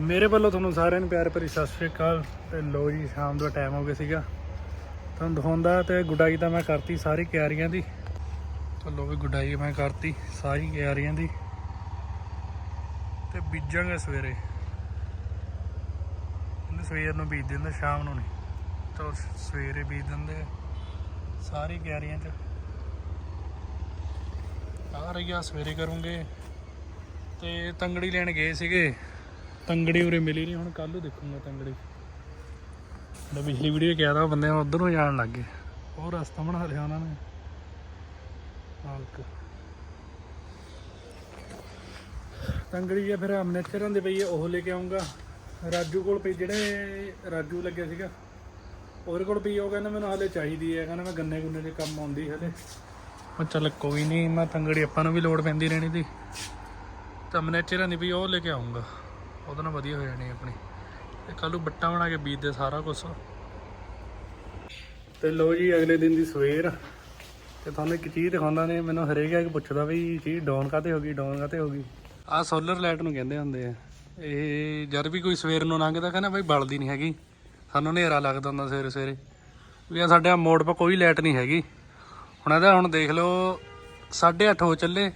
ਮੇਰੇ ਵੱਲੋਂ ਤੁਹਾਨੂੰ ਸਾਰਿਆਂ ਨੂੰ ਪਿਆਰ ਭਰੀ ਸਤਿ ਸ਼੍ਰੀ ਅਕਾਲ ਤੇ ਲੋ ਜੀ, ਸ਼ਾਮ ਦਾ ਟਾਈਮ ਹੋ ਗਿਆ ਸੀਗਾ। ਤੁਹਾਨੂੰ ਦਿਖਾਉਂਦਾ ਤੇ ਗੁਡਾਈ ਤਾਂ ਮੈਂ ਕਰਤੀ ਸਾਰੀ ਕਿਆਰੀਆਂ ਦੀ। ਚਲੋ ਵੀ ਗੁਡਾਈ ਮੈਂ ਕਰਤੀ ਸਾਰੀ ਕਿਆਰੀਆਂ ਦੀ। ਤੇ ਬੀਜਾਂਗੇ ਸਵੇਰੇ। ਇਹਨੂੰ ਸਵੇਰ ਨੂੰ ਬੀਜ ਦਿੰਦੇ, ਸ਼ਾਮ ਨੂੰ ਨਹੀਂ। ਤਾਂ ਸਵੇਰੇ ਬੀਜ ਦਿੰਦੇ ਸਾਰੀ ਕਿਆਰੀਆਂ 'ਚ। ਆ ਰਹੀ ਆ, ਸਵੇਰੇ ਕਰੂੰਗੇ। ਤੇ ਤੰਗੜੀ ਲੈਣ ਗਏ ਸੀਗੇ। ਤੰਗੜੀ ਉਰੇ ਮਿਲੀ ਨਹੀਂ ਹੁਣ ਕੱਲ ਨੂੰ ਦੇਖੂੰਗਾ ਤੰਗੜੀ। ਮੈਂ ਪਿਛਲੀ ਵੀਡੀਓ ਕਿਹਾ ਤਾਂ ਬੰਦੇ ਉਧਰ ਨੂੰ ਜਾਣ ਲੱਗ ਗਏ। ਉਹ ਰਸਤਾ ਬਣਾ ਲਿਆ ਉਹਨਾਂ ਨੇ। ਹਾਲਕ ਤੰਗੜੀ ਜੇ ਫਿਰ ਅਮਨੇਚਰਾਂ ਦੇ ਪਈ ਹੈ ਉਹ ਲੈ ਕੇ ਆਉਂਗਾ ਰਾਜੂ ਕੋਲ ਪਈ, ਜਿਹੜੇ ਰਾਜੂ ਲੱਗਿਆ ਸੀਗਾ। ਉਹਦੇ ਕੋਲ ਪਈ ਉਹ ਕਹਿੰਦਾ ਮੈਨੂੰ ਹਾਲੇ ਚਾਹੀਦੀ ਹੈ ਕਹਿੰਦਾ ਮੈਂ ਗੰਨੇ ਗੁੰਨੇ ਦੇ ਕੰਮ ਆਉਂਦੀ ਹਲੇ। ਮੈਂ ਚੱਲ ਕੋਈ ਨਹੀਂ ਮੈਂ ਤੰਗੜੀ ਆਪਾਂ ਨੂੰ ਵੀ ਲੋੜ ਪੈਂਦੀ ਰਹਿਣੀ ਦੀ। ਤਾਂ ਮਨੇਚਰਾਂ ਦੀ ਪਈ, ਉਹ ਲੈ ਕੇ ਆਉਂਗਾ ਉਹਦੇ ਨਾਲ ਵਧੀਆ ਹੋ ਜਾਣੀ ਆਪਣੀ। ਤੇ ਕੱਲ ਨੂੰ ਬੱਟਾ ਬਣਾ ਕੇ ਬੀਜਦੇ ਸਾਰਾ ਕੁਝ ਤੇ ਲੋ ਜੀ, ਅਗਲੇ ਦਿਨ ਦੀ ਸਵੇਰ। ਤੇ ਤੁਹਾਨੂੰ ਇੱਕ ਚੀਜ਼ ਦਿਖਾਉਂਦਾ ਨੇ, ਮੈਨੂੰ ਹਰੇਕ ਇੱਕ ਪੁੱਛਦਾ ਵੀ ਚੀਜ਼ ਡਾਊਨ ਕਾਤੇ ਹੋ ਗਈ, ਡਾਊਨ ਕਾਤੇ ਹੋ ਗਈ? ਆਹ ਸੋਲਰ ਲਾਈਟ ਨੂੰ ਕਹਿੰਦੇ ਹੁੰਦੇ ਆ। ਇਹ ਜਦ ਵੀ ਕੋਈ ਸਵੇਰ ਨੂੰ ਲੰਘਦਾ, ਕਹਿੰਦਾ ਬਈ ਬਲਦੀ ਨਹੀਂ ਹੈਗੀ। ਸਾਨੂੰ ਹਨੇਰਾ ਲੱਗਦਾ ਹੁੰਦਾ ਸਵੇਰੇ ਸਵੇਰੇ। ਵੀ ਆ ਸਾਡੇ ਮੋੜ 'ਤੇ ਕੋਈ ਲਾਈਟ ਨਹੀਂ ਹੈਗੀ। ਹੁਣ ਇਹਦਾ ਹੁਣ ਦੇਖ ਲਓ 8:30 ਹੋ ਚੱਲੇ।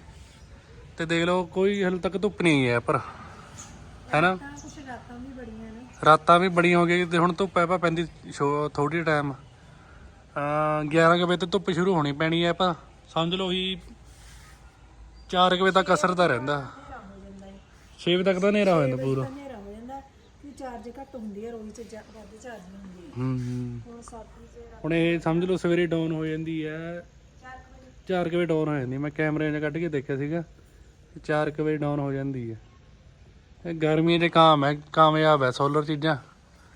ਤੇ ਦੇਖ ਲਓ, ਕੋਈ ਹਲ ਤੱਕ ਧੁੱਪ ਨਹੀਂ ਹੈ ਪਰ। ਹੈਨਾ? ਕੁਛ ਰਾਤਾਂ ਵੀ ਬੜੀਆਂ ਨੇ ਰਾਤਾਂ ਵੀ ਬੜੀਆਂ ਹੋ ਗਈਆਂ ਤੇ ਹੁਣ ਧੁੱਪ ਹੈ ਪਾ ਪੈਂਦੀ ਥੋੜੀ ਟਾਈਮ ਆ 11 ਕੁ ਵਜੇ ਤੇ ਧੁੱਪ ਸ਼ੁਰੂ ਹੋਣੀ ਪੈਣੀ ਹੈ ਪਾ ਸਮਝ ਲਓ ਹੀ 4 ਵਜੇ ਤੱਕ ਅਸਰ ਤਾਂ ਰਹਿੰਦਾ। ਹਨੇਰਾ 6 ਵਜੇ ਤੱਕ ਤਾਂ ਹਨੇਰਾ ਹੋ ਜਾਂਦਾ ਪੂਰਾ। ਹਨੇਰਾ ਹੋ ਜਾਂਦਾ ਕਿ ਚਾਰਜ ਘੱਟ ਹੁੰਦੀ ਹੈ। ਰੋਈ ਚ ਵੱਧ ਚਾਰਜ ਹੁੰਦੀ ਹੈ ਹੂੰ ਹੂੰ ਹੁਣ 7 ਵਜੇ ਹੁਣ ਇਹ ਸਮਝ ਲਓ ਸਵੇਰੇ ਡਾਊਨ ਹੋ ਜਾਂਦੀ ਹੈ। 4 ਵਜੇ 4 ਵਜੇ ਡਾਊਨ ਹੋ ਜਾਂਦੀ ਮੈਂ ਕੈਮਰੇ 'ਚ ਕੱਢ ਕੇ ਦੇਖਿਆ ਸੀਗਾ। 4 ਵਜੇ ਡਾਊਨ ਹੋ ਜਾਂਦੀ ਹੈ। ਇਹ ਗਰਮੀਆਂ 'ਚ ਕਾਮ ਹੈ ਕਾਮਯਾਬ ਹੈ ਸੋਲਰ ਚੀਜ਼ਾਂ।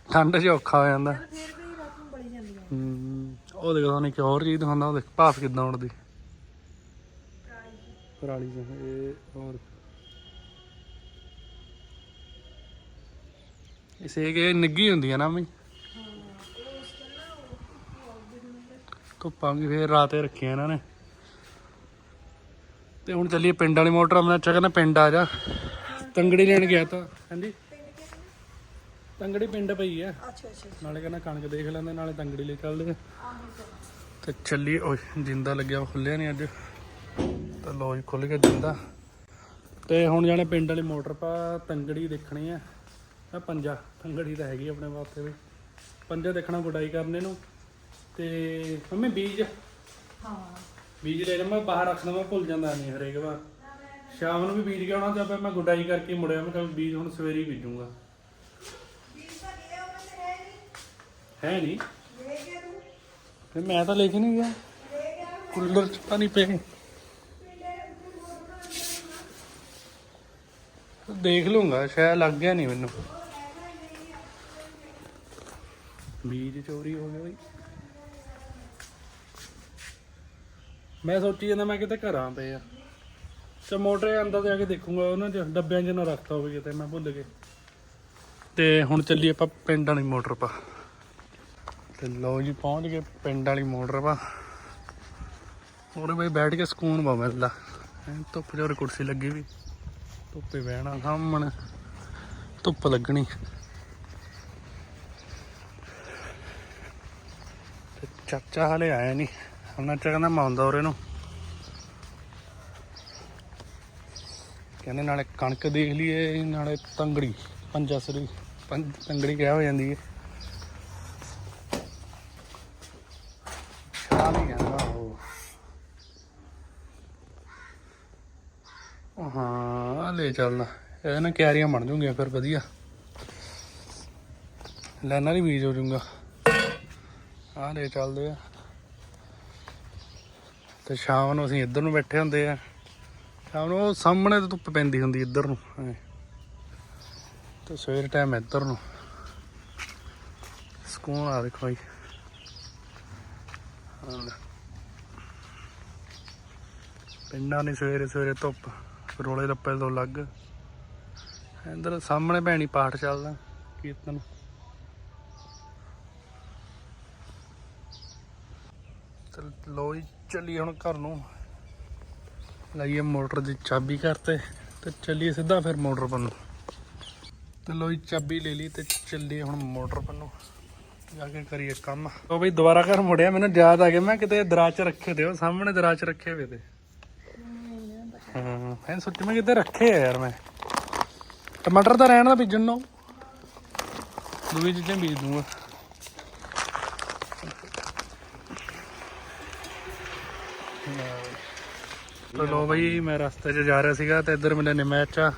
ਠੰਡ 'ਚ ਔਖਾ ਹੋ ਜਾਂਦਾ। ਫਿਰ ਵੀ ਰਾਤ ਨੂੰ ਬੜੀ ਜਾਂਦੀ ਹੈ ਹੂੰ ਉਹ ਦੇਖੋ ਤੁਹਾਨੂੰ ਇੱਕ ਹੋਰ ਚੀਜ਼ ਦਿਖਾਉਂਦਾ ਉਹ ਦੇਖ ਭਾਫ ਕਿੱਦਾਂ ਉੱਡਦੀ। ਪਰਾਲੀ ਚ। ਇਹ ਹੋਰ। ਇਸੇ ਕੇ ਨਿੱਗੀ ਹੁੰਦੀ ਆ ਨਾ ਮੈਂ ਧੁੱਪਾਂ ਵੀ ਫੇਰ ਰਾਤੇ ਰੱਖੀਆਂ ਇਹਨਾਂ ਨੇ। ਤੇ ਹੁਣ ਚੱਲੀਏ ਪਿੰਡ ਵਾਲੀ ਮੋਟਰ ਮੈਂ ਅੱਛਾ ਕਹਿੰਦਾ ਪਿੰਡ ਆ ਜਾ। ਤੰਗੜੀ ਲੈਣ ਗਿਆ ਤਾਂ। ਹਾਂਜੀ। ਤੰਗੜੀ ਪਿੰਡ ਪਈ ਆ। ਅੱਛਾ ਅੱਛਾ ਨਾਲੇ ਕਹਿੰਦਾ ਕਣਕ ਦੇਖ ਲੈਂਦੇ ਨਾਲੇ ਤੰਗੜੀ ਲੈ ਚੱਲਦੇ ਤੇ ਚੱਲੀਏ। ਓਏ ਜਿੰਦਾ ਲੱਗਿਆ ਖੁੱਲਿਆ ਨਹੀਂ ਅੱਜ। ਤਾਂ ਲੋ ਜੀ ਖੁੱਲ ਗਿਆ ਜਿੰਦਾ। ਤੇ ਹੁਣ ਜਾਣੇ ਪਿੰਡ ਵਾਲੀ ਮੋਟਰ ਪਾ ਤੰਗੜੀ ਦੇਖਣੀ ਆ। ਆ ਪੰਜਾ ਤੰਗੜੀ ਤਾਂ ਹੈਗੀ ਆਪਣੇ ਵਾਸਤੇ ਵੀ। ਪੰਜਾ ਦੇਖਣਾ ਗੁਡਾਈ ਕਰਨੇ ਨੂੰ ਤੇ ਮੰਮੀ ਬੀਜ। ਹਾਂ। ਬੀਜ ਲੈ ਮੈਂ ਬਾਹਰ ਰੱਖਦਾ ਮੈਂ ਭੁੱਲ ਜਾਂਦਾ ਨਹੀਂ ਹਰੇਕ ਵਾਰ। ਸ਼ਾਮ ਨੂੰ ਵੀ ਬੀਜ ਕੇ ਆਉਣਾ ਤੇ ਫਿਰ ਮੈਂ ਗੁਡਾਈ ਕਰਕੇ ਮੁੜਿਆ ਮੈਂ ਕਿਹਾ ਬੀਜ ਹੁਣ ਸਵੇਰੇ ਹੀ ਬੀਜੂਗਾ। ਹੈ ਨਹੀਂ। ਫਿਰ ਮੈਂ ਤਾਂ ਲੈ ਕੇ ਨਹੀਂ ਗਿਆ। ਕੂਲਰ ਚ ਨਹੀਂ ਪਏ ਦੇਖ ਲੂੰਗਾ ਸ਼ਾਇਦ ਲੱਗ ਗਿਆ ਨਹੀਂ ਮੈਨੂੰ। ਬੀਜ ਚੋਰੀ ਹੋ ਗਿਆ ਬਈ। ਮੈਂ ਸੋਚੀ ਜਾਂਦਾ ਮੈਂ ਕਿਤੇ ਘਰਾਂ ਪਏ ਆ। ਤੇ ਮੋਟਰ ਅੰਦਰ ਜਾ ਕੇ ਦੇਖੂੰਗਾ, ਉਹਨਾਂ ਚ ਡੱਬਿਆਂ 'ਚ ਨਾ ਰੱਖਤਾ ਹੋਵੇ ਕਿਤੇ, ਮੈਂ ਭੁੱਲ ਗਿਆ। ਤੇ ਹੁਣ ਚੱਲੀ ਆਪਾਂ ਪਿੰਡ ਵਾਲੀ ਮੋਟਰ ਪਾ। ਤੇ ਲਓ ਜੀ, ਪਹੁੰਚ ਗਏ ਪਿੰਡ ਵਾਲੀ ਮੋਟਰ ਪਾ। ਉਹਦੇ ਬਈ ਬੈਠ ਕੇ ਸਕੂਨ ਪਾ ਮਿਲਦਾ ਐਨ ਧੁੱਪ ਜੋਰ ਕੁਰਸੀ ਲੱਗੀ ਵੀ। ਧੁੱਪੇ ਬਹਿਣਾ ਸਾਹਮਣੇ, ਧੁੱਪ ਲੱਗਣੀ। ਚਾਚਾ ਹਲੇ ਆਇਆ ਨਹੀਂ ਉਹਨਾਂ ਚ ਕਹਿੰਦਾ ਮੈਂ ਆਉਂਦਾ ਉਰੇ ਨੂੰ। ਕਹਿੰਦੇ ਨਾਲੇ ਕਣਕ ਦੇਖ ਲਈਏ, ਨਾਲੇ ਤੰਗੜੀ ਪੰਜਾਸਰੀ ਪੰਜ ਤੰਗੜੀ ਕਿਹਾ ਹੋ ਜਾਂਦੀ ਹੈ ਸ਼ਾਮ ਹੀ ਕਹਿੰਦਾ ਉਹ। ਹਾਂ ਆ ਲੈ ਚੱਲਣਾ ਇਹ ਨਾ ਕਿਆਰੀਆਂ ਬਣ ਜੂਗੀਆਂ ਫਿਰ ਵਧੀਆ। ਲੈਣਾ ਨਹੀਂ ਬੀਜ ਹੋ ਜੂਗਾ ਆਹ ਲੈ ਚੱਲਦੇ ਆ। ਤੇ ਸ਼ਾਮ ਨੂੰ ਅਸੀਂ ਇੱਧਰ ਨੂੰ ਬੈਠੇ ਹੁੰਦੇ ਆ। ਸ਼ਾਮ ਨੂੰ ਉਹ ਸਾਹਮਣੇ ਤੋਂ ਧੁੱਪ ਪੈਂਦੀ ਹੁੰਦੀ ਇੱਧਰ ਨੂੰ, ਐਂ। ਤੇ ਸਵੇਰ ਟਾਈਮ ਇੱਧਰ ਨੂੰ। ਸਕੂਨ ਆ ਦੇਖੋ ਜੀ ਪਿੰਡਾਂ ਦੀ ਸਵੇਰੇ ਸਵੇਰੇ ਧੁੱਪ, ਰੋਲੇ ਰੱਪੇ ਤੋਂ ਲੱਗ ਇੱਧਰ ਸਾਹਮਣੇ ਭੈਣੀ ਪਾਠ ਚੱਲਦਾ, ਕੀਰਤਨ। ਲੋ ਜੀ ਚੱਲੀ ਹੁਣ ਘਰ ਨੂੰ। ਲਾਈਏ ਮੋਟਰ ਦੀ ਚਾਬੀ ਕਰਤੇ ਤੇ ਚੱਲੀਏ ਸਿੱਧਾ ਫਿਰ ਮੋਟਰ ਬੰਨ ਤੇ ਲੋਈ ਚਾਬੀ ਲੈ ਲਈ ਤੇ ਚੱਲੀਏ ਹੁਣ ਮੋਟਰ ਪੰਨੂ ਜਾ ਕੇ ਕਰੀਏ ਕੰਮ। ਉਹ ਬਈ ਦੁਬਾਰਾ ਘਰ ਮੁੜਿਆ, ਮੈਨੂੰ ਯਾਦ ਆ ਗਿਆ। ਮੈਂ ਕਿਤੇ ਦਰਾਜ ਚ ਰੱਖੇ ਤੇ, ਉਹ ਸਾਹਮਣੇ ਦਰਾਜ ਚ ਰੱਖੇ ਹੋਏ ਤੇ। ਹਾਂ, ਮੈਂ ਸੋਚਿਆ ਮੈਂ ਕਿਤੇ ਰੱਖੇ ਆ ਯਾਰ ਮੈਂ। ਟਮਾਟਰ ਤਾਂ ਰਹਿਣ ਦਾ ਬੀਜਣ ਨੂੰ ਦੂਜੀ ਚੀਜ਼ਾਂ ਬੀਜ ਦੂੰਗਾ। ਤੇ ਲੋ ਬਈ ਮੈਂ ਰਸਤੇ 'ਚ ਜਾ ਰਿਹਾ ਸੀਗਾ ਤੇ ਇੱਧਰ ਮਿਲਿਆ ਨਿਮੈਚ ਆ।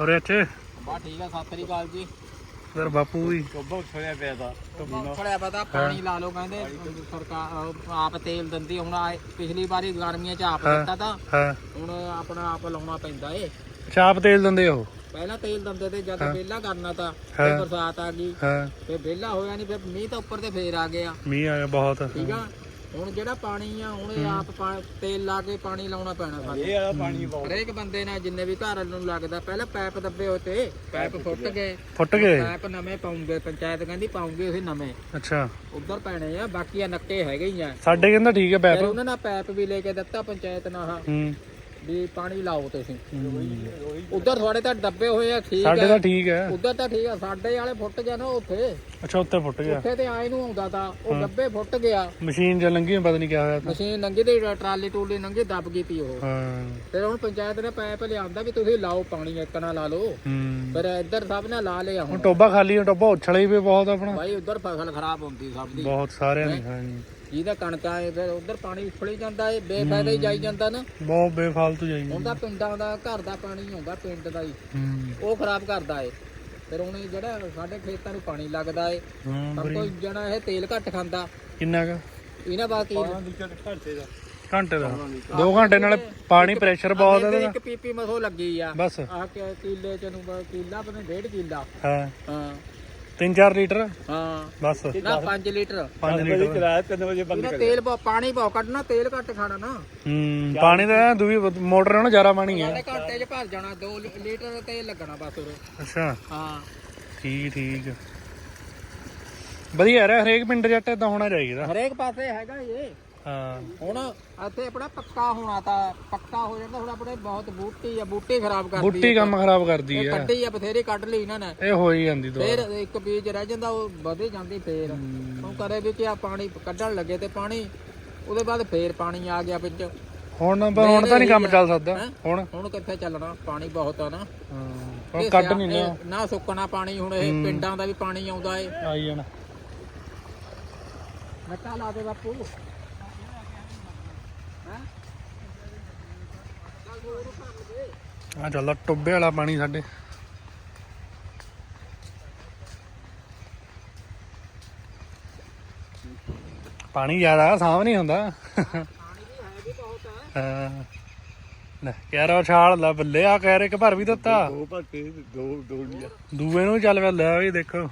ਔਰ ਅੱਛੇ ਬਾ ਠੀਕ ਆ ਸਤਿ ਸ੍ਰੀ ਅਕਾਲ ਜੀ। ਇੱਧਰ ਬਾਪੂ ਵੀ। ਟੋਬਾ ਉਛਲਿਆ ਪਿਆ ਦਾ ਉਛਲਿਆ ਪਤਾ ਪਾਣੀ ਲਾ ਲਓ ਕਹਿੰਦੇ। ਸਰਕਾਰ ਆਪ ਤੇਲ ਦਿੰਦੀ ਹੁਣ ਪਿਛਲੀ ਵਾਰੀ ਗਰਮੀਆਂ ਚ ਆਪ। ਦਿੱਤਾ ਤਾਂ ਹਾਂ। ਹੁਣ ਆਪਣਾ ਆਪ ਲਾਉਣਾ ਪੈਂਦਾ ਏ। ਛਾਪ ਤੇਲ ਦਿੰਦੇ ਉਹ? ਪਹਿਲਾਂ ਤੇਲ ਦਿੰਦੇ ਤੇ ਜਦ ਵਿਹਲਾ ਕਰਨਾ ਤਾਂ। ਫਿਰ ਬਰਸਾਤ ਆ ਗਈ। ਹਾਂ। ਫਿਰ ਵਿਹਲਾ ਹੋਇਆ ਨਹੀਂ ਫਿਰ ਮੀਂਹ ਤਾਂ ਉੱਪਰ ਤੇ ਫੇਰ ਆ ਗਿਆ। ਮੀਂਹ ਆ ਗਿਆ ਬਹੁਤ। ਠੀਕ ਆ? ਹੁਣ ਜਿਹੜਾ ਪਾਣੀ ਆ ਹੁਣ ਇਹ ਆਪ ਪਾ- ਤੇਲ ਲਾ ਕੇ ਪਾਣੀ ਲਾਉਣਾ ਪੈਣਾ ਸਾਨੂੰ। ਇਹ ਵਾਲਾ ਪਾਣੀ ਬਹੁਤ ਹਰੇਕ ਬੰਦੇ ਨਾਲ ਜਿੰਨੇ ਵੀ ਘਰ ਨੂੰ ਲੱਗਦਾ ਪਹਿਲਾਂ ਪੈਪ ਦੱਬੇ ਹੋਏ ਤੇ ਪੈਪ ਫੁੱਟ ਗਏ। ਫੁੱਟ ਗਏ? ਪੈਪ ਨਵੇਂ ਪਾਉਂਗੇ ਪੰਚਾਇਤ ਕਹਿੰਦੀ ਪਾਉਂਗੇ ਉਹ ਨਵੇਂ। ਅੱਛਾ। ਉਧਰ ਪੈਣੇ ਆ ਬਾਕੀ ਆ ਨੱਕੇ ਹੈਗੇ ਹੀ ਆ। ਸਾਡੇ ਕਹਿੰਦਾ ਠੀਕ ਹੈ ਫਿਰ ਪੈਪ ਉਹਨਾਂ ਨਾਲ ਪੈਪ ਵੀ ਲੈ ਕੇ ਦਿੱਤਾ ਪੰਚਾਇਤ ਨਾਲ। ਆਹ ਹੂੰ। ਵੀ ਪਾਣੀ ਲਾਓ ਤੁਸੀਂ। ਉਧਰ ਤੁਹਾਡੇ ਤਾਂ ਡੱਬੇ ਹੋਏ ਆ ਠੀਕ ਸਾਡੇ ਤਾਂ ਠੀਕ ਹੈ ਉਧਰ ਤਾਂ ਠੀਕ ਆ ਸਾਡੇ ਵਾਲੇ ਫੁੱਟ ਗਿਆ ਨਾ ਉੱਥੇ। ਅੱਛਾ ਉੱਤੇ ਫੁੱਟ ਗਿਆ। ਉੱਥੇ ਤੇ ਆਏ ਨੂੰ ਆਉਂਦਾ ਤਾਂ ਉਹ ਡੱਬੇ ਫੁੱਟ ਗਿਆ। ਮਸ਼ੀਨ ਚ ਲੰਗੀ ਪਤਾ ਨਹੀਂ ਕਿਆ ਹੋਇਆ ਤਾਂ ਮਸ਼ੀਨ ਲੰਗੀ ਤੇ ਟਰਾਲੀ ਟੂਲੀ ਲੰਗੀ ਦੱਬ ਗਈ ਤੀ ਉਹ। ਹਾਂ। ਫਿਰ ਹੁਣ ਪੰਚਾਇਤ ਨੇ ਪੈਪ ਲਿਆਂਦਾ ਵੀ ਤੁਸੀਂ ਲਾਓ ਪਾਣੀ ਇੱਕ ਨਾ ਲਾ ਲਓ। ਫਿਰ ਇੱਧਰ ਸਭ ਨੇ ਲਾ ਲਿਆ ਹੁਣ ਟੋਬਾ ਖਾਲੀ ਟੋਬਾ ਉਛਲਾ ਵੀ ਬਹੁਤ ਆਪਣਾ। ਭਾਈ ਉਧਰ ਫਸਲ ਖਰਾਬ ਹੁੰਦੀ ਸਭ ਦੀ। ਬਹੁਤ ਸਾਰਿਆਂ ਦੀ ਹਾਂ? ਜੀ ਜਿਹਦਾ ਕਣਕਾਂ ਏ ਫਿਰ ਉਧਰ ਪਾਣੀ ਉਛਲੀ ਜਾਂਦਾ ਏ ਬੇਫਾਇਦਾ ਹੀ ਜਾਈ ਜਾਂਦਾ ਨਾ। ਬਹੁਤ ਬੇਫਾਲਤੂ ਜਾਈ ਹੁਣ ਤਾਂ ਪਿੰਡਾਂ ਦਾ ਘਰ ਦਾ ਪਾਣੀ ਆਉਂਦਾ ਪਿੰਡ ਦਾ ਹੀ। ਹੂੰ। ਉਹ ਖਰਾਬ ਕਰਦਾ ਏ। ਫਿਰ ਹੁਣ ਇਹ ਜਿਹੜਾ ਸਾਡੇ ਖੇਤਾਂ ਨੂੰ ਪਾਣੀ ਲੱਗਦਾ ਏ। ਹੂੰ ਸਭ ਤੋਂ ਜਣਾ ਇਹ ਤੇਲ ਘੱਟ ਖਾਂਦਾ। ਕਿੰਨਾ ਕਾ? ਇਹਨਾਂ ਬਾਕੀ ਘੰਟੇ ਦਾ। 2 ਘੰਟੇ। ਨਾਲ ਪਾਣੀ ਪ੍ਰੈਸ਼ਰ ਬਹੁਤ ਹੈ ਇੱਕ ਪੀਪੀ ਮਸੋ ਲੱਗੀ ਆ। ਬਸ। ਆ ਕਿ ਕੀਲੇ ਚ ਨੂੰ ਬ- ਕੀਲਾ ਬਨੇ ਡੇਢ ਕੀਲਾ। ਹਾਂ। ਹਾਂ। 3-4 ਲੀਟਰ? ਹਾਂ। ਬਸ। ਨਾ 5 ਲੀਟਰ। 5 ਲੀਟਰ। ਇਹਨਾਂ ਤੇਲ ਬਹੁਤ- ਪਾਣੀ ਬਹੁਤ ਕੱਢਣਾ ਤੇਲ ਘੱਟ ਖਾਣਾ ਨਾ। ਹੂੰ ਪਾਣੀ ਦਾ ਦੂਈ ਮੋਟਰ ਨਾਲ ਜ਼ਿਆਦਾ ਪਾਣੀ ਹੈ ਸਾਡੇ ਘੰਟੇ ਚ ਭਰ ਜਾਣਾ 2 ਲੀਟਰ ਤੇਲ ਲੱਗਣਾ ਬਸ ਉਰੇ। ਅੱਛਾ। ਹਾਂ। ਠੀਕ ਠੀਕ। ਵਧੀਆ ਯਾਰ ਹਰੇਕ ਪਿੰਡ ਜੱਟ ਇਦਾਂ ਹੋਣਾ ਚਾਹੀਦਾ। ਹਰੇਕ ਪਾਸੇ ਹੈਗਾ ਇਹ। ਹਾਂ। ਹੁਣ ਇੱਥੇ ਆਪਣਾ ਪੱਕਾ ਹੋਣਾ ਤਾਂ ਪੱਕਾ ਹੋ ਜਾਂਦਾ ਹੁਣ ਆਪਣੇ ਬਹੁਤ ਬੂਟੀ ਆ ਬੂਟੀ ਖਰਾਬ ਕਰਦੀ ਬੁੱਟੀ ਕੰਮ ਖਰਾਬ ਕਰਦੀ ਹੈ ਕੱਢੀ ਆ ਬਥੇਰੀ ਕੱਢ ਲਈ ਇਹਨਾਂ ਨੇ। ਇਹ ਹੋ ਹੀ ਜਾਂਦੀ ਦੋ ਫੇਰ ਇੱਕ ਬੀਜ ਰਹਿ ਜਾਂਦਾ ਉਹ ਵਧੇ ਜਾਂਦੀ ਫੇਰ। ਹੁਣ ਕਰੇ ਵੀ ਕਿ ਆ ਪਾਣੀ ਕੱਢਣ ਲੱਗੇ ਤੇ ਪਾਣੀ ਉਹਦੇ ਬਾਅਦ ਫੇਰ ਪਾਣੀ ਆ ਗਿਆ ਵਿੱਚ। ਹੁਣ ਪਰ ਹੁਣ ਤਾਂ ਨਹੀਂ ਕੰਮ ਚੱਲ ਸਕਦਾ? ਹੁਣ। ਹੁਣ ਕਿੱਥੇ ਚੱਲਣਾ? ਪਾਣੀ ਬਹੁਤ ਆ ਨਾ। ਹਾਂ ਕੱਢ ਨਹੀਂ ਇਹ ਨਾ ਸੁੱਕਣਾ ਪਾਣੀ ਹੁਣ ਇਹ ਪਿੰਡਾਂ ਦਾ ਵੀ ਪਾਣੀ ਆਉਂਦਾ ਏ। ਆਈ ਜਾਣਾ। ਨੱਕਾ ਲਾ ਦੇ ਬਾਪੂ। ਆ ਚੱਲਦਾ ਟੁੱਬੇ ਵਾਲਾ ਪਾਣੀ ਸਾਡੇ। ਪਾਣੀ ਜ਼ਿਆਦਾ ਸਾਂਭ ਨਹੀਂ ਹੁੰਦਾ। ਪਾਣੀ ਵੀ ਹੈ। ਵੀ ਬਹੁਤ ਹੈ ਹਾਂ ਲੈ ਕਹਿ ਰਿਹਾ ਛਾਲ ਲਾ ਬੱਲੇ ਆ ਕਹਿ ਰਹੇ ਕਿ ਭਰ ਵੀ ਦਿੱਤਾ। ਦੋ ਭੱਟੇ ਦੋ ਡੋਲੀਆਂ ਦੂਏ ਨੂੰ ਚੱਲ ਪਿਆ ਲੈ ਵੀ ਦੇਖੋ।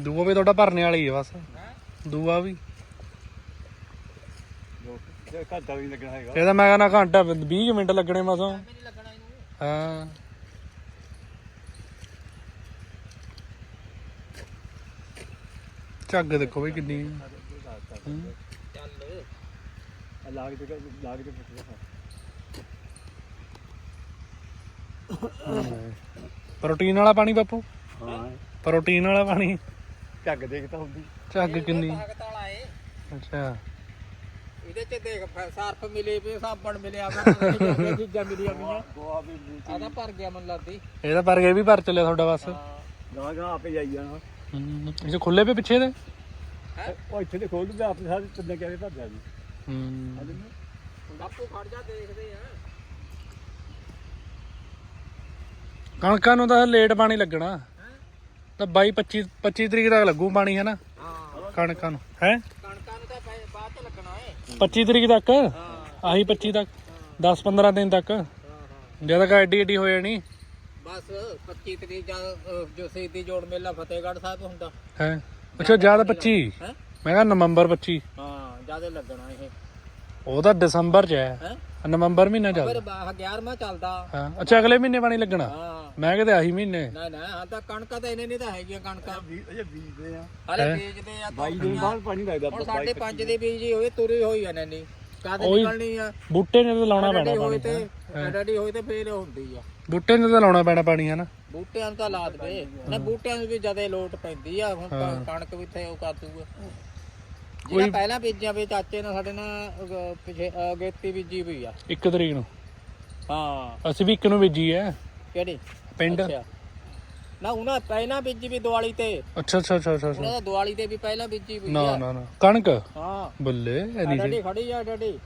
ਦੂਆ ਵੀ ਤੁਹਾਡਾ ਭਰਨੇ ਵਾਲੀ ਹੈ ਬਸ। ਦੂਆ ਵੀ। ਘਾਟਾ ਵੀ ਲੱਗਣਾ ਹੈਗਾ। ਇਹਦਾ ਮੈਂ ਕਹਿੰਦਾ ਘੰਟਾ 20 ਮਿੰਟ ਲੱਗਣੇ ਮਸਾਂ ਨਹੀਂ ਲੱਗਣਾ ਇਹਨੂੰ। ਹਾਂ। ਝੱਗ ਦੇਖੋ ਬਈ ਕਿੰਨੀ। ਹੈ। ਹੂੰ। ਚੱਲ ਲਾਗ ਤੇ ਲਾਗ ਤੇ ਪੁੱਛਦਾ ਪ੍ਰੋਟੀਨ ਵਾਲਾ ਪਾਣੀ ਬਾਪੂ? ਹਾਂ। ਪ੍ਰੋਟੀਨ ਵਾਲਾ ਪਾਣੀ। ਝੱਗ ਦੇਖਦਾ ਹੁੰਦੀ। ਝੱਗ ਕਿੰਨੀ? ਤਾਕਤ ਵਾਲਾ ਏ। ਅੱਛਾ। ਇਹਦੇ ਚ ਦੇਖ ਸਰਫ ਮਿਲੇ ਵੀ ਸਾਬਣ ਮਿਲਿਆ ਵਾ ਇਹ ਚੀਜ਼ਾਂ ਮਿਲੀਆਂ ਗਈਆਂ ਗੋਆ ਵੀ ਆਦਾ ਭਰ ਗਿਆ ਮਨ ਲੱਗਦੀ। ਇਹਦਾ ਪਰ ਇਹ ਵੀ ਭਰ ਚੱਲਿਆ ਤੁਹਾਡਾ ਬਸ। ਗਾਂ ਗਾਂ ਆਪੇ ਜਾਈ ਜਾਣਾ। ਹੂੰ ਇਹ ਖੁੱਲੇ ਪੇ ਪਿੱਛੇ ਦੇ ਉਹ ਇੱਥੇ ਤੇ ਖੋਲ ਦੂਗਾ ਆਪਣੇ ਸਾਰੇ ਤਿੰਨੇ ਕਿਵੇਂ ਭਰ ਜਾ ਜੀ। ਹੂੰ। ਬਾਪੂ ਖੜ ਜਾ ਦੇਖਦੇ ਆ। ਕਣਕਾਂ ਨੂੰ ਤਾਂ ਲੇਟ ਪਾਣੀ ਲੱਗਣਾ। ਤਾਂ 22 25 25 ਤਰੀਕ ਤੱਕ ਲੱਗੂ ਪਾਣੀ ਹੈ ਨਾ ਹਾਂ। ਕਣਕਾਂ ਨੂੰ ਹੈ? ਕਣਕਾਂ ਨੂੰ ਤਾਂ ਬਾਅਦ ਚ ਲੱਗਣਾ ਏ। 25 ਤਰੀਕ ਤੱਕ? ਹਾਂ। ਆਹੀ 25 ਤੱਕ 10 15 ਦਿਨ ਤੱਕ? ਹਾਂ ਜਦ ਤੱਕ ਐਡੀ ਐਡੀ ਹੋ ਜਾਣੀ। ਬਸ 25 ਤਰੀਕ ਜਦ ਜੋ ਸ਼ਹੀਦੀ ਜੋੜ ਮੇਲਾ ਫਤਿਹਗੜ੍ਹ ਸਾਹਿਬ ਹੁੰਦਾ। ਹੈ? ਅੱਛਾ ਜ਼ਿਆਦਾ 25 ਹੈ? ਮੈਂ ਕਿਹਾ ਨਵੰਬਰ 25 ਹਾਂ ਜ਼ਿਆਦਾ ਲੱਗਣਾ ਇਹ। ਉਹ ਤਾਂ ਦਸੰਬਰ ਚ ਹੈ? ਨਵੰਬਰ ਮਹੀਨਾ ਚੱਲਦਾ। ਫਿਰ ਬਾਹ 11ਵਾਂ ਚੱਲਦਾ। ਹਾਂ ਅੱਛਾ ਅਗਲੇ ਮਹੀਨੇ ਪਾਣੀ ਲੱਗਣਾ? ਹਾਂ। ਮੈਂ ਕਿਤੇ ਆਹੀ ਮਹੀਨੇ। ਨਾ ਨਾ ਹਾਂ ਤਾਂ ਕਣਕਾਂ ਤਾਂ ਇਹਨੇ ਨਹੀਂ ਤਾਂ ਹੈਗੀਆਂ ਕਣਕਾਂ। ਅਜੇ ਬੀਜਦੇ ਆ। ਹਲੇ ਬੀਜਦੇ ਆ ਬਾਈ ਦਿਨ ਬਾਅਦ ਪਾਣੀ ਲੱਗਦਾ ਹੁਣ ਸਾਡੇ ਪੰਜ ਦੀ ਬੀਜੀ ਹੋਈ ਤੁਰੀ ਹੋਈ ਆ ਨੈਣੀ। ਕਦ ਨਿਕਲਣੀ ਆ? ਬੂਟੇ ਨੇ ਤਾਂ ਲਾਉਣਾ ਪੈਣਾ ਪਾਣੀ ਤੇ ਡੱਡੀ ਹੋਈ ਤੇ ਫੇਰ ਹੁੰਦੀ ਆ। ਬੂਟੇ ਨੇ ਤਾਂ ਲਾਉਣਾ ਪੈਣਾ ਪਾਣੀ ਹੈ ਨਾ ਬੂਟਿਆਂ ਨੂੰ ਤਾਂ ਲਾ ਦਵੇ। ਨਾ ਬੂਟਿਆਂ ਨੂੰ ਵੀ ਜਦੇ ਲੋਟ ਪੈਂਦੀ ਆ ਹੁਣ ਕਣਕ ਵੀ ਇੱਥੇ ਉਹ ਕਰ ਦੂਗਾ। ਜਿਹੜਾ ਪਹਿਲਾਂ ਬੀਜਿਆ ਵੀ ਚਾਚੇ ਨੇ ਸਾਡੇ ਨਾਲ ਅਹ, ਪਿਛੇ ਅਗੇਤੀ ਬੀਜੀ ਹੋਈ ਆ। ਇੱਕ ਤਰੀਕ ਨੂੰ? ਹਾਂ। ਅਸੀਂ ਵੀ ਇੱਕ ਨੂੰ ਬੀਜੀ ਹੈ ਕਿਹੜੀ? ਪਿੰਡ? ਅੱਛਾ। ਨਾ ਉਹਨਾਂ ਪਹਿਲਾਂ ਬੀਜੀ ਵੀ ਦੀਵਾਲੀ ਤੇ। ਅੱਛਾ ਅੱਛਾ ਅੱਛਾ ਅੱਛਾ ਅੱਛਾ। ਉਹਨਾਂ ਦਾ ਦੀਵਾਲੀ ਤੇ ਵੀ ਪਹਿਲਾਂ ਬੀਜੀ ਹੋਈ ਨਾ ਆ। ਨਾ ਨਾ। ਕਣਕ? ਹਾਂ। ਬੱਲੇ ਐਨੀ ਛੇ- ਡੱਡੀ ਖੜੀ ਆ ਡੱਡੀ।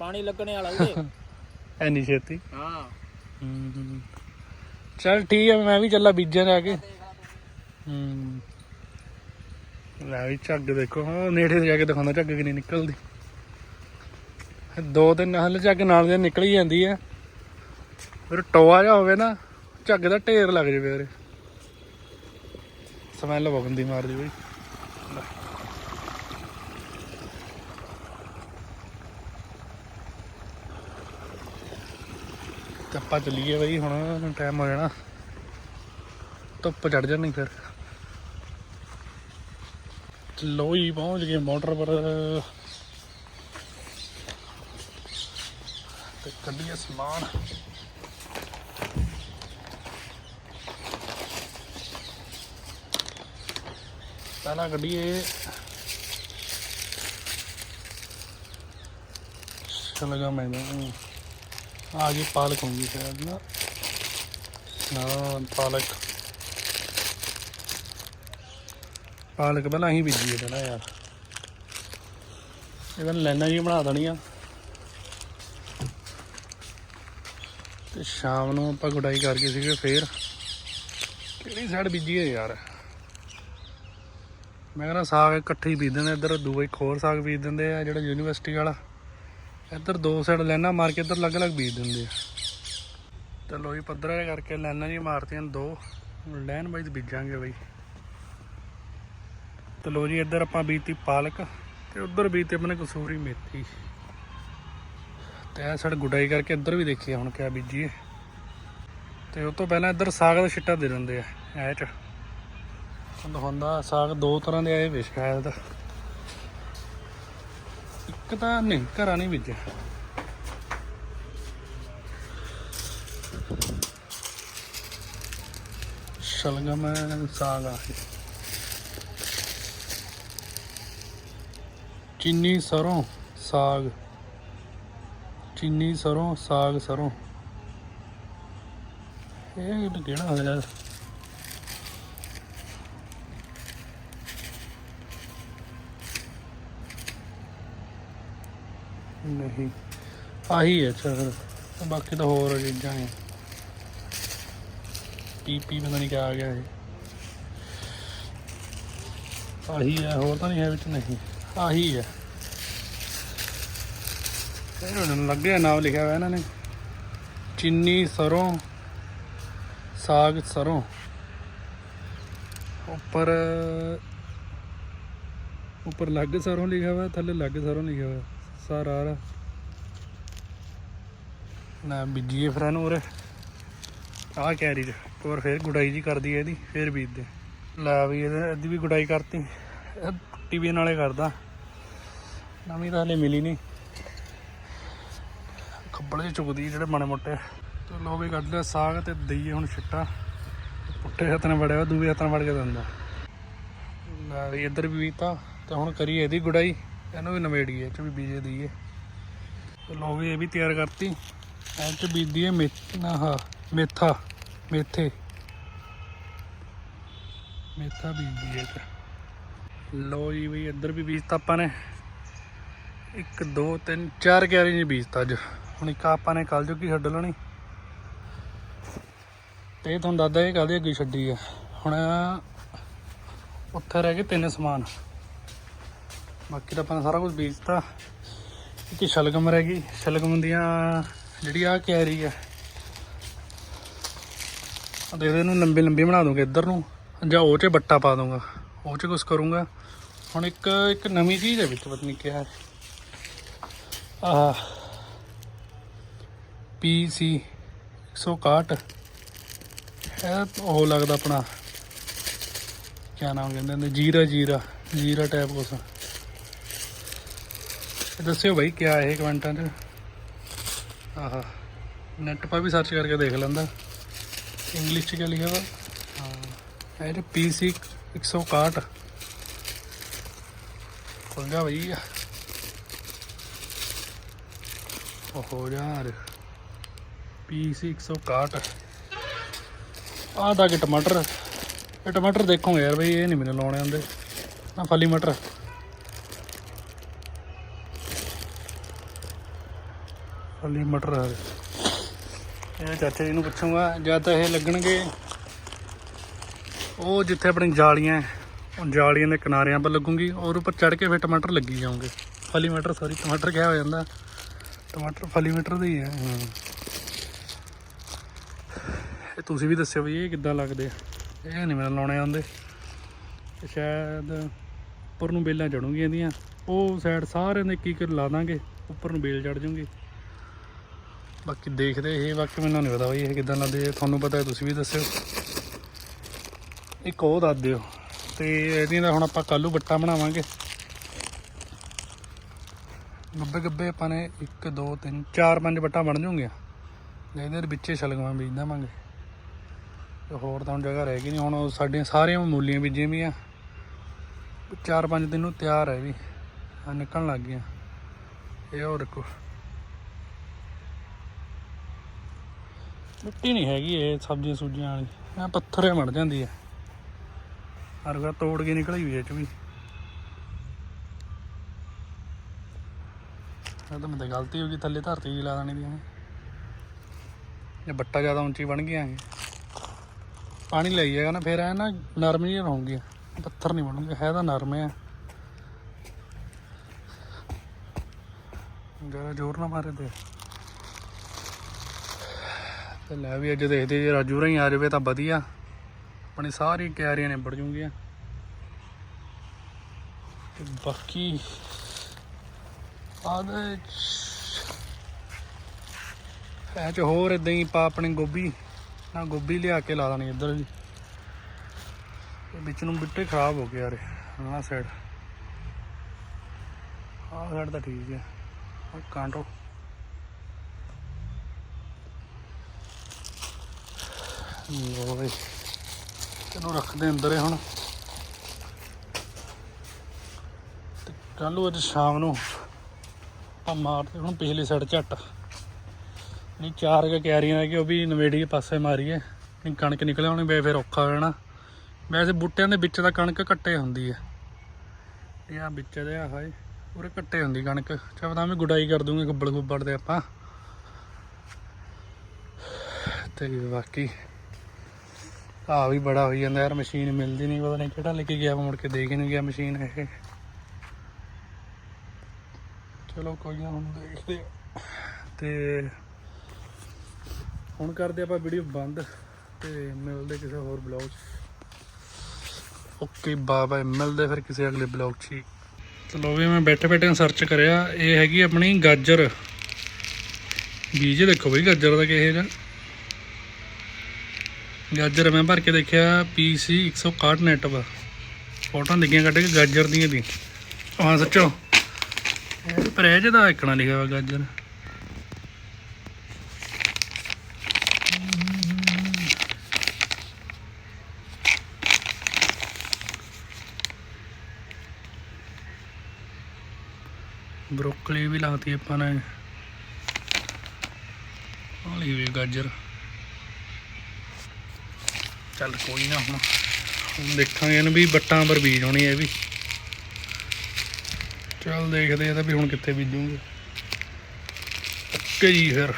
ਪਾਣੀ ਲੱਗਣੇ ਵਾਲਾ ਉਹਦੇ ਐਨੀ ਛੇਤੀ? ਹਾਂ। ਹੂੰ ਚਲ ਠੀਕ ਹੈ ਮੈਂ ਵੀ ਚੱਲਾ ਬੀਜਣ ਜਾ ਕੇ। ਹੂੰ। ਲੈ ਵੀ ਝੱਗ ਦੇਖੋ। ਹਾਂ, ਨੇੜੇ ਤੇ ਜਾ ਕੇ ਦਿਖਾਉਂਦਾ, ਝੱਗ ਕਿੰਨੀ ਨਿਕਲਦੀ। ਦੋ ਤਿੰਨ ਹਲ ਝੱਗ ਨਾਲ ਦੀ ਨਿਕਲ ਹੀ ਜਾਂਦੀ ਹੈ ਫਿਰ ਟੋਆ ਜਾ ਹੋਵੇ ਨਾ, ਝੱਗ ਦਾ ਢੇਰ ਲੱਗ ਜਾਵੇ ਉਹਦੇ ਸਮੈਲ ਵਗੰਦੀ ਮਾਰਦੀ ਬਈ। ਆਪਾਂ ਚੱਲੀਏ ਬਈ, ਹੁਣ ਟਾਈਮ ਹੋ ਜਾਣਾ। ਧੁੱਪ ਚੜ ਜਾਣੀ ਫਿਰ। ਲੋ ਹੀ ਪਹੁੰਚ ਗਏ ਮੋਟਰ ਪਰ। ਤੇ ਕੱਢੀਏ ਸਮਾਨ। ਪਹਿਲਾਂ ਕੱਢੀਏ ਚਲਗਾ ਮੈਂ ਆ ਗਈ ਪਾਲਕ ਹੋਊਗੀ ਸ਼ਾਇਦ ਨਾ। ਨਾ ਪਾਲਕ। ਪਾਲਕ ਪਹਿਲਾਂ ਅਸੀਂ ਬੀਜੀ ਪਹਿਲਾਂ ਯਾਰ। ਇਹਦਾ ਲੈਣਾ ਜੀ ਬਣਾ ਦੇਣੀਆਂ ਤੇ ਸ਼ਾਮ ਨੂੰ ਆਪਾਂ ਗੁਡਾਈ ਕਰਕੇ ਸੀਗੇ ਫੇਰ। ਕਿਹੜੀ ਸਾਈਡ ਬੀਜੀ ਹੈ ਯਾਰ? ਮੈਂ ਕਹਿੰਦਾ ਸਾਗ ਇਕੱਠੇ ਹੀ ਬੀਜ ਦਿੰਦੇ ਇੱਧਰ ਦੂਏ ਇੱਕ ਸਾਗ ਬੀਜ ਦਿੰਦੇ ਆ, ਜਿਹੜਾ ਯੂਨੀਵਰਸਿਟੀ ਵਾਲਾ। ਇੱਧਰ ਦੋ ਸਾਈਡ ਲੈਣਾ ਮਾਰ ਕੇ ਇੱਧਰ ਅਲੱਗ-ਅਲੱਗ ਬੀਜ ਦਿੰਦੇ ਆ। ਤੇ ਲੋਈ ਪੱਧਰਾ ਕਰਕੇ ਲੈਣਾ ਜੀ, ਮਾਰਤੀਆਂ ਦੋ। ਲੈਨ ਵਾਈਜ਼ ਬੀਜਾਂਗੇ ਬਈ। ਤੇ ਲੋ ਜੀ, ਇੱਧਰ ਆਪਾਂ ਬੀਤੀ ਪਾਲਕ ਤੇ ਉੱਧਰ ਬੀਜਤੀ ਆਪਣੇ ਕਸੂਰੀ ਮੇਥੀ। ਤੇ ਇਹ ਸਾਡ ਗੁਡਾਈ ਕਰਕੇ ਇੱਧਰ ਵੀ ਦੇਖੀਏ ਹੁਣ ਕਿਆ ਬੀਜੀਏ। ਤੇ ਉਹ ਤੋਂ ਪਹਿਲਾਂ ਇੱਧਰ ਸਾਗ ਦਾ ਛਿੱਟਾ ਦੇ ਦਿੰਦੇ ਆ ਇਹ ਚ ਹੁੰਦਾ ਹੁੰਦਾ ਸਾਗ ਦੋ ਤਰ੍ਹਾਂ ਦੇ ਆਏ ਵੇ ਸ਼ਾਇਦ। ਇੱਕ ਤਾਂ ਨਹੀਂ, ਘਰਾਂ ਨਹੀਂ ਬੀਜਿਆ। ਸ਼ਲਗਮ, ਸਾਗ ਆ ਚੀਨੀ ਸਰੋਂ, ਸਾਗ। ਚੀਨੀ ਸਰੋਂ, ਸਾਗ ਸਰੋਂ। ਇਹ ਕਿਹੜਾ ਹੋਇਆ? ਨਹੀਂ। ਆਹੀ ਹੈ ਅੱਛਾ ਫਿਰ। ਬਾਕੀ ਤਾਂ ਹੋਰ ਚੀਜ਼ਾਂ ਨੇ। ਪੀ ਪੀ ਪਤਾ ਨਹੀਂ ਕਿਆ ਆ ਗਿਆ ਇਹ। ਆਹੀ ਹੈ, ਹੋਰ ਤਾਂ ਨਹੀਂ ਹੈ ਵਿੱਚ ਨਹੀਂ। ਆਹੀ ਹੈ ਇਹਨਾਂ ਨੂੰ ਲੱਗਿਆ ਨਾਮ ਲਿਖਿਆ ਹੋਇਆ ਇਹਨਾਂ ਨੇ। ਚੀਨੀ ਸਰੋਂ, ਸਾਗ ਸਰੋਂ। ਉੱਪਰ ਉੱਪਰ ਲੱਗ ਸਰੋਂ ਲਿਖਿਆ ਹੋਇਆ, ਥੱਲੇ ਲੱਗ ਸਰੋਂ ਲਿਖਿਆ ਹੋਇਆ। ਸਾਰਾ ਆ ਨਾ ਬੀਜੀਏ ਫਿਰ ਇਹਨੂੰ ਉਰੇ। ਆਹ ਕੈਰੀ ਚ। ਹੋਰ ਫੇਰ ਗੁਡਾਈ ਜੀ ਕਰਦੀ ਹੈ ਇਹਦੀ, ਫੇਰ ਬੀਜਦੇ। ਲੈ ਵੀ ਇਹਦੇ ਇਹਦੀ ਵੀ ਗੁਡਾਈ ਕਰਤੀ। ਟੀਵੀ ਨਾਲੇ ਕਰਦਾ। ਨਵੀਂ ਤਾਂ ਹਲੇ ਮਿਲੀ ਨਹੀਂ। ਖੱਬਲ ਜਿਹੇ ਚੁਗਦੀ ਜਿਹੜੇ ਮਾੜੇ ਮੋਟੇ। ਤੇ ਲੋ ਵੀ ਕੱਢ ਲਿਆ ਸਾਗ ਤੇ ਦਈਏ ਹੁਣ ਛਿੱਟਾ। ਪੁੱਟੇ ਹੱਥ ਨਾਲ ਵੜਿਆ, ਦੂਏ ਹੱਥ ਨਾਲ ਵੜ ਕੇ ਦਿੰਦਾ। ਲੈ ਵੀ ਇੱਧਰ ਵੀ ਬੀਤਾ, ਤੇ ਹੁਣ ਕਰੀਏ ਇਹਦੀ ਗੁਡਾਈ ਇਹਨੂੰ ਵੀ ਨਵੇੜੀਏ ਇਹ ਚ ਵੀ ਬੀਜੇ ਦਈਏ। ਲੋ ਵੀ ਇਹ ਵੀ ਤਿਆਰ ਕਰਤੀ। ਐ ਚ ਬੀਜਦੀ ਹੈ ਮੇਥਾ ਮੇਥਾ, ਮੇਥੇ। ਮੇਥਾ ਬੀਜਦੀ ਹੈ ਚ। ਲੋ ਜੀ ਵੀ ਇੱਧਰ ਵੀ ਬੀਜਤਾ ਆਪਾਂ ਨੇ। ਇੱਕ, ਦੋ, ਤਿੰਨ, ਚਾਰ ਕਿਆਰੀ ਨੇ ਬੀਜਤਾ ਅੱਜ। ਹੁਣ ਇੱਕ ਆਪਾਂ ਨੇ ਕੱਲ ਜੋਗੀ ਛੱਡ ਲੈਣੀ। ਤੇ ਤੁਹਾਨੂੰ ਦੱਸਦਾ ਇਹ ਕਾਹਦੇ ਅੱਗੇ ਛੱਡੀ ਆ। ਹੁਣ ਉੱਥੇ ਰਹਿ ਗਏ ਤਿੰਨ ਸਮਾਨ। ਬਾਕੀ ਤਾਂ ਆਪਾਂ ਨੇ ਸਾਰਾ ਕੁਝ ਬੀਜਤਾ। ਇੱਕ ਸ਼ਲਗਮ ਰਹਿ ਗਈ। ਸ਼ਲਗਮ ਦੀਆਂ ਜਿਹੜੀ ਆ ਕੈਰੀ ਆ ਆ ਦੇਖਦੇ ਇਹਨੂੰ ਲੰਬੀ ਲੰਬੀ ਬਣਾ ਦੂੰਗਾ ਇੱਧਰ ਨੂੰ। ਜਾਂ ਉਹ 'ਚ ਬੱਟਾ ਪਾ ਦੂੰਗਾ। ਉਹ 'ਚ ਕੁਝ ਕਰੂੰਗਾ। ਹੁਣ ਇੱਕ ਇੱਕ ਨਵੀਂ ਚੀਜ਼ ਹੈ ਵਿੱਚ ਪਤਨੀ ਕਿਹਾ ਹੈ ਆਹ PC 161 ਇਹ ਉਹ ਲੱਗਦਾ ਆਪਣਾ ਕਿਆ ਨਾਮ ਕਹਿੰਦੇ ਨੇ ਜੀਰਾ ਜੀਰਾ ਜੀਰਾ ਟਾਈਪ ਕੁਛ। ਇਹ ਦੱਸਿਓ ਭਾਈ ਕਿਆ ਇਹ ਕਮੈਂਟਾਂ 'ਚ ਆਹਾ ਨੈਟ 'ਪਾ ਵੀ ਸਰਚ ਕਰਕੇ ਦੇਖ ਲੈਂਦਾ। ਇੰਗਲਿਸ਼ 'ਚ ਕਿਆ ਲਿਖਿਆ ਵਾ? ਹਾਂ। ਇਹ PC 161 ਖੁੱਲ ਜਾ ਭਈ ਓਹੋ ਯਾਰ। PC 161 ਆਹ ਦਾ ਕਿ ਟਮਾਟਰ। ਇਹ ਟਮਾਟਰ ਦੇਖੋਗੇ ਯਾਰ ਬਈ, ਇਹ ਨਹੀਂ ਮੈਨੂੰ ਲਾਉਣੇ ਆਉਂਦੇ। ਨਾ ਫਲੀ ਮਟਰ। ਫਲੀ ਮਟਰ ਇਹ ਚਾਚਾ ਜੀ ਨੂੰ ਪੁੱਛੂੰਗਾ ਜਦ ਤਾਂ ਇਹ ਲੱਗਣਗੇ। ਉਹ ਜਿੱਥੇ ਆਪਣੀ ਜਾਲੀਆਂ ਉਹ ਜਾਲੀਆਂ ਦੇ ਕਿਨਾਰਿਆਂ 'ਪਰ ਲੱਗੂਗੀ, ਔਰ ਉੱਪਰ ਚੜ ਕੇ ਫਿਰ ਟਮਾਟਰ ਲੱਗੀ ਜਾਓਗੇ ਫਲੀ ਮਟਰ ਸੌਰੀ ਟਮਾਟਰ ਕਿਹਾ ਹੋ ਜਾਂਦਾ। ਟਮਾਟਰ ਫਲੀ ਮਟਰ ਦੇ ਹੀ ਹੈ ਹਾਂ। ਇਹ ਤੁਸੀਂ ਵੀ ਦੱਸਿਓ ਵੀ ਇਹ ਕਿੱਦਾਂ ਲੱਗਦੇ ਆ। ਇਹ ਨਹੀਂ ਮੈਨੂੰ ਲਾਉਣੇ ਆਉਂਦੇ। ਸ਼ਾਇਦ ਉੱਪਰ ਨੂੰ ਬੇਲਾਂ ਚੜੂਗੀਆਂ ਇਹਦੀਆਂ। ਉਹ ਸਾਈਡ ਸਾਰਿਆਂ ਦੇ ਇੱਕ ਇੱਕ ਲਾ ਦਾਂਗੇ। ਉੱਪਰ ਨੂੰ ਬੇਲ ਚੜ ਜੂਗੀ। ਬਾਕੀ ਦੇਖਦੇ ਇਹ। ਬਾਕੀ ਮੈਨੂੰ ਨਹੀਂ ਪਤਾ ਬਈ ਇਹ ਕਿੱਦਾਂ ਲੱਗਦੇ ਆ। ਤੁਹਾਨੂੰ ਪਤਾ ਹੈ ਤੁਸੀਂ ਵੀ ਦੱਸਿਓ। ਇੱਕ ਉਹ ਦੱਸ ਦਿਓ। ਤੇ ਇਹਦੀਆਂ ਦਾ ਹੁਣ ਆਪਾਂ ਕੱਲੂ ਬੱਟਾ ਬਣਾਵਾਂਗੇ। ਗੱਬੇ ਗੱਬੇ ਆਪਾਂ ਨੇ 1 2 3 4 5 ਵੱਟਾਂ ਬਣ ਜੂਗੀਆਂ ਇਹਦੇ ਦੇ ਵਿੱਚੇ ਛਲਗਵਾਂ ਬੀਜ ਦੇਵਾਂਗੇ। ਤੇ ਹੋਰ ਤਾਂ ਹੁਣ ਜਗ੍ਹਾ ਰਹਿ ਗਈ ਨਹੀਂ। ਹੁਣ ਸਾਡੀਆਂ ਸਾਰੀਆਂ ਮੂਲੀਆਂ ਬੀਜੀਆਂ ਵੀ ਆ। ਚਾਰ, ਪੰਜ ਦਿਨ ਨੂੰ ਤਿਆਰ ਹੈ ਵੀ। ਆ ਨਿਕਲਣ ਲੱਗ ਗਈਆਂ। ਇਹ ਹੋਰ ਦੇਖੋ ਮਿੱਟੀ ਨਹੀਂ ਹੈਗੀ ਇਹ ਸਬਜ਼ੀਆਂ ਸੁਬਜ਼ੀਆਂ ਵਾਲੀ। ਇਹ ਪੱਥਰੇ ਮੜ ਜਾਂਦੀ ਹੈ ਹਰ ਵਾਰ ਤੋੜ ਕੇ ਨਿਕਲੀ ਵੀ ਇਹ ਚ ਵੀ। ਇਹ ਤਾਂ ਮੇਰੇ ਗਲਤੀ ਹੋ ਗਈ, ਥੱਲੇ ਧਰਤੀ ਜੀ ਲਾ ਦੇਣੀ ਦੀ ਇਹ ਬੱਟਾ ਜ਼ਿਆਦਾ ਉੱਚੀ ਬਣ ਗਿਆ ਇਹ। ਪਾਣੀ ਲਈ ਜਾਏਗਾ ਨਾ, ਫਿਰ ਐ ਨਾ ਨਰਮ ਜਿਹੀਆਂ ਰਹੂੰਗੀਆਂ ਪੱਥਰ ਨਹੀਂ ਬਣੂਗੇ, ਹੈ ਤਾਂ ਨਰਮ ਆ ਜਰਾ ਜ਼ੋਰ ਨਾ ਮਾਰੇ ਤੇ। ਤੇ ਲੈ ਵੀ ਅੱਜ ਦੇਖਦੇ ਜੇ ਰਾਜੂ ਰਾਂ ਆ ਜਾਵੇ ਤਾਂ ਵਧੀਆ। ਆਪਣੀ ਸਾਰੀ ਕਿਆਰੀਆਂ ਨਿਬੜ ਜੂਗੀਆਂ। ਤੇ ਬਾਕੀ ਆਦੇ ਐ ਚ। ਹੋਰ ਇਦਾਂ ਹੀ ਪਾ ਆਪਣੀ ਗੋਭੀ। ਨਾ ਗੋਭੀ ਲਿਆ ਕੇ ਲਾ ਦੇਣੀ ਇੱਧਰ ਜੀ। ਇਹ ਵਿੱਚ ਨੂੰ ਬਿੱਟੇ ਖਰਾਬ ਹੋ ਗਏ ਯਾਰ, ਆਹ ਸਾਈਡ ਆਹ ਸਾਈਡ ਤਾਂ ਠੀਕ ਹੈ। ਆਹ ਕਾਂਟੋ। ਲੋ ਬਈ, ਇਹਨੂੰ ਰੱਖਦੇ ਅੰਦਰ ਹੁਣ। ਕੱਲੂ ਅੱਜ ਸ਼ਾਮ ਨੂੰ ਆਪਾਂ ਮਾਰਦੇ ਹੁਣ ਪਿਛਲੀ ਸਾਈਡ ਝੱਟ। ਨਹੀਂ, ਚਾਰ ਕੁ ਕਿਆਰੀਆਂ ਰਹਿ ਗਈਆਂ ਉਹ ਵੀ ਨਵੇੜੀ ਪਾਸੇ ਮਾਰੀਏ। ਨਹੀਂ, ਕਣਕ ਨਿਕਲਿਆ ਹੋਣੀ ਵੇ ਫਿਰ ਔਖਾ ਹੋ ਜਾਣਾ। ਵੈਸੇ ਬੂਟਿਆਂ ਦੇ ਵਿੱਚ ਤਾਂ ਕਣਕ ਘੱਟੇ ਹੁੰਦੀ ਹੈ। ਇਹ ਆ ਵਿੱਚ ਦੇ ਆ, ਹਾਏ ਪੂਰੇ ਘੱਟੇ ਹੁੰਦੀ ਕਣਕ। ਚਾਹ ਤਾਂ ਵੀ ਗੁਡਾਈ ਕਰ ਦੂੰਗੇ, ਗੱਬੜ ਗੁੱਬੜ ਦੇ ਆਪਾਂ। ਤੇ ਬਾਕੀ ਆ ਵੀ ਬੜਾ ਹੋਈ ਜਾਂਦਾ ਯਾਰ, ਮਸ਼ੀਨ ਮਿਲਦੀ ਨਹੀਂ ਪਤਾ ਨਹੀਂ ਕਿਹੜਾ ਲੈ ਕੇ ਗਿਆ ਮੁੜ ਕੇ ਦੇਖ ਹੀ ਨਹੀਂ ਗਿਆ ਮਸ਼ੀਨ ਇਹ। ਚਲੋ ਕੋਈ ਨਾ, ਹੁਣ ਦੇਖਦੇ ਆ। ਤੇ ਹੁਣ ਕਰਦੇ ਆਪਾਂ ਵੀਡੀਓ ਬੰਦ ਤੇ ਮਿਲਦੇ ਕਿਸੇ ਹੋਰ ਬਲੌਗ 'ਚ। ਓਕੇ ਬਾਏ ਬਾਏ ਮਿਲਦੇ ਫਿਰ ਕਿਸੇ ਅਗਲੇ ਬਲੌਗ 'ਚ ਚਲੋ ਵੀ ਮੈਂ ਬੈਠੇ ਬੈਠੇ ਸਰਚ ਕਰਿਆ, ਇਹ ਹੈਗੀ ਆਪਣੀ ਗਾਜਰ। ਬੀਜ ਦੇਖੋ ਬਈ ਗਾਜਰ ਦਾ ਕਿਹੇ ਜਿਹਾ। ਗਾਜਰ ਮੈਂ ਭਰ ਕੇ ਦੇਖਿਆ PC 161 ਨੈਟ ਵਾ। ਫੋਟੋਆਂ ਲੱਗੀਆਂ ਕੱਢ ਕੇ ਗਾਜਰ ਦੀਆਂ ਦੀ। ਹਾਂ, ਸੱਚੋ। ਇਹ ਪਰ ਇਕਣਾ ਲਿਖਿਆ ਵਾ ਗਾਜਰ। ਬਰੋਕਲੀ ਵੀ ਲਾਤੀ ਆਪਾਂ ਨੇ। ਆਲੀ ਵੀ ਗਾਜਰ। ਚੱਲ ਕੋਈ ਨਾ ਹੁਣ। ਦੇਖਾਂਗੇ ਇਹਨੂੰ ਵੀ ਬੱਟਾਂ ਪਰ ਬੀਜ ਹੋਣੀ ਹੈ ਵੀ। ਚੱਲ ਦੇਖਦੇ ਆ ਤਾਂ ਵੀ ਹੁਣ ਕਿੱਥੇ ਬੀਜੂਗੇ। ਓਕੇ ਜੀ ਫਿਰ।